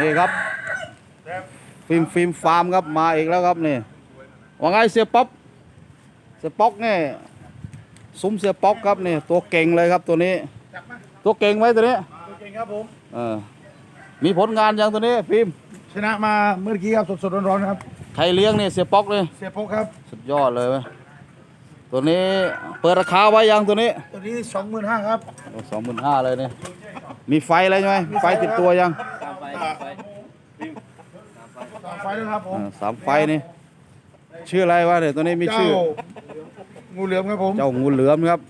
นี่ครับฟิล์มฟิล์มฟาร์มครับมาอีกแล้วครับนี่ว่าไงเสียป๊อปเสียป๊อกเนี่ยซุ้มเสียป๊อกครับนี่ตัวเก่งเลยครับตัวนี้ ตัวเก่งไหมตัวนี้ตัวเก่งครับผมเออมีผลงานยังตัวนี้ฟิล์มชนะมาเมื่อกี้ครับสดๆร้อนๆครับใครเลี้ยงนี่เสียป๊อกเลยเสียพกครับสุดยอดเลยเว้ยตัวนี้เปิดราคาไว้ยังตัวนี้ ตัวนี้สองหมื่นห้าครับสองหมื่นห้าเลยเนี่ยมีไฟอะไรใช่ไหมมีไฟติดตัวยัง สามไฟ แล้วครับผมอ่าสามไฟนี่ชื่ออะไรวะเนี่ยตัวนี้มีเจ้าชื่อ งูเหลือมครับผม เจ้างูเหลือมครับ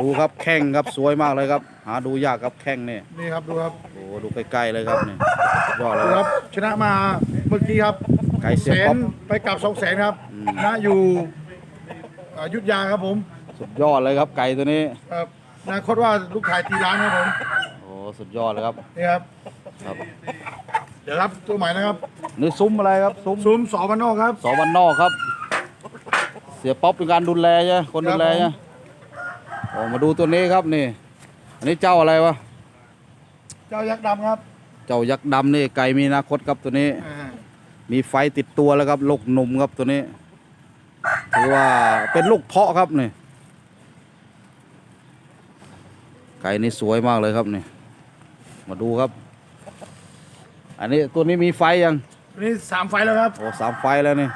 ดูครับแข้งครับสวยมากเลยครับ หาดูยากครับแข้งนี่นี่ครับดูครับโอ้ดูใกล้ๆเลยครับนี่ยอดเลดูยคครัรับ บชนะมาเมื่อกี้ครับไก่เสีแสยป๊อนป ไปกลับสองแสนครับอืมชนะอยู่อยุทธยาครับผมสุดยอดเลยครับไก่ตัวนี้เอ่ออนาคตว่าลูกขายตีร้านครับผมโอ้สุดยอดเลยครับนี่ครับครับ เดี๋ยวรับตัวใหม่นะครับ นี่ซุ้มอะไรครับซุ้มซุ้มสอบันนอกครับสอวันนอกครับ เสียป๊อปเป็นการดูแลใช่ไหมคนดูแลใช่ไหมโอ้มาดูตัวนี้ครับนี่ อันนี้เจ้าอะไรวะเจ้ายักษ์ดำครับ เจ้ายักษ์ดำนี่ไก่มีอนาคตครับตัวนี้อ่ามีไฟติดตัวแล้วครับลูกหนุ่มครับตัวนี้ถือว่าเป็นลูกเพาะครับนี่ไก่นี่สวยมากเลยครับนี่มาดูครับ อันนี้ตัวนี้มีไฟยังตัว นี้สามไฟแล้วครับโอ้สามไฟแล้วนี่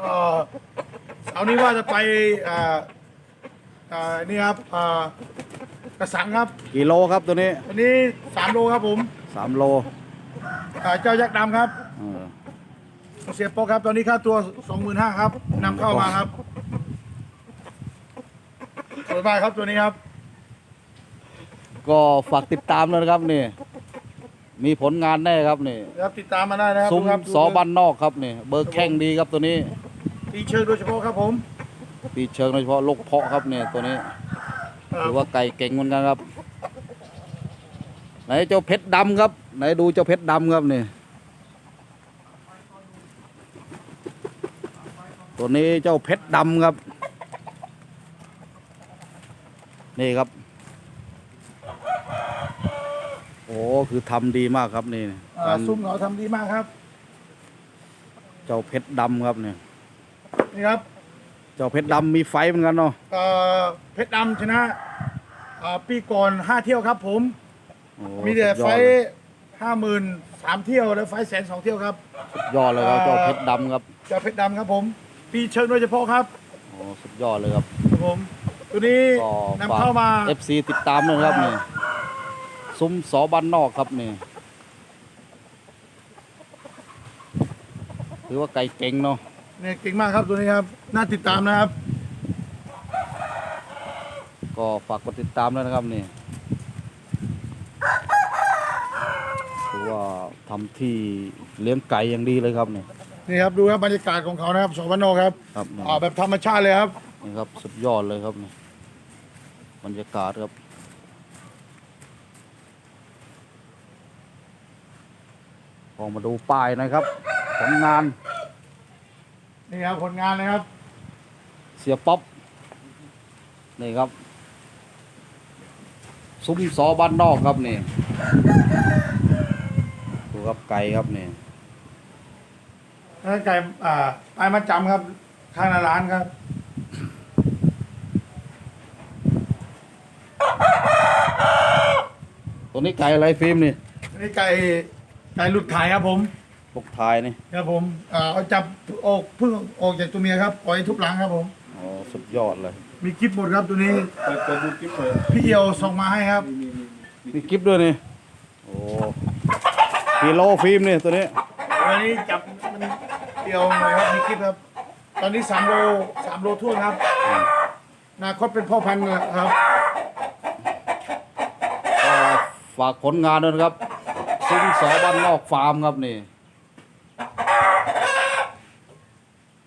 เอ่อเสาร์นี้ว่าจะไปอ่าอ่านี่ครับอ่ากระสังครับกี่โลครับตัวนี้วันนี้สามโลครับผมสามโลอ่าเจ้ายักษ์ดำครับเออเสียโป๊กครับตอนนี้ค่าตัวสองหมื่นห้าครับนำเข้ามาครับสวยมากครับตัวนี้ครับก็ฝากติดตามเลยนะครับนี่ มีผลงานแน่ครับนี่ครับติดตามมาได้นะครับซุ้มดูครับสอบันนอกครับนี่เบอร์แข้งดีครับตัวนี้ตีเชิงโดยเฉพาะครับผมปีเชิงโดยเฉพาะลูกเพาะครับเนี่ยตัวนี้เอ่อถือว่าไก่เก่งเหมือนกันครับ ไหนเจ้าเพชรดำครับ ไหนดูเจ้าเพชรดำครับนี่ตัวนี้เจ้าเพชรดำครับ นี่ครับ โอ้คือทำดีมากครับนี่อ่าการซุ้มเขาทำดีมากครับ เจ้าเพชรดำครับเนี่ยนี่ครับเจ้าเพชรดำมีไฟเหมือนกันเนาะเอ่อเพชรดำชนะอ่าปีก่อนห้าเที่ยวครับผม โอ้มีแต่สุดยไฟอดเลยห้าหมื่นสามเที่ยวแล้วไฟแสนสองเที่ยวครับ สุดยอดเลยครับเจ้าเพชรดำครับเจ้าเพชรดำครับผม ปีเชิงโดยเฉพาะครับโอ้สุดยอดเลยครับครับผม ตัวนี้ก็นำฝากเข้ามา FC ติดตามด้วยนะครับนี่ ซุ้มสอบันนอกครับนี่ถือว่าไก่เก่งเนาะเนี่ยเก่งมากครับตัวนี้ครับ น่าติดตามนะครับ ก็ฝากกดติดตามด้วยนะครับนี่ถือว่าทำที่เลี้ยงไก่อย่างดีเลยครับนี่นี่ครับดูครับบรรยากาศของเขานะครับสวนนครับครับนี่อ่าแบบธรรมชาติเลยครับนี่ครับ สุดยอดเลยครับนี่บรรยากาศครับ ลองมาดูป้ายหนะครับผลงาน นี่ครับผลงานนะครับ เสียป๊อปนี่ครับ ซุ้มสอบ้านนอกครับนี่ดูครับไก่ครับนี่นั่นไก่อ่าไอ้มาจำครับ ข้างหน้าร้านครับตัวนี้ไก่อะไรฟิล์มนี่อันนี้ไก่ ไก่หลุดขายครับผมปกทายนี่ครับผมอ่าเอาจับออกเพิ่งออกจากตัวเมียครับปล่อยทุบหลังครับผม อ๋อสุดยอดเลย มีคลิปหมดครับตัวนี้พี่เอียวส่งมาให้ครับ มีกิฟด้วยนี่ โอ้กิโลฟิล์มนี่ตัวนี้ วันนี้จับมันเอียวหน่อยครับมีคลิปครับ ตอนนี้สามโลสามโลทั่วนครับอนาคตเป็นพ่อพันธุ์ครับก็ฝากผลงานด้วยนะครับ ซุ้มสอบ้านนอกฟาร์มครับนี่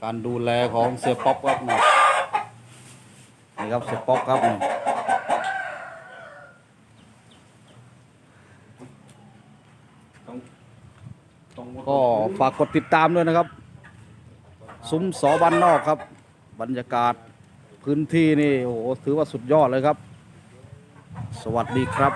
การดูแลของเสียป๊อปครับนี่นี่ครับเสียป๊อปครับนี่ก็ฝากกดติดตามด้วยนะครับ ซุ้มสอบ้านนอกครับ บรรยากาศพื้นที่นี่โอ้โหถือว่าสุดยอดเลยครับ สวัสดีครับ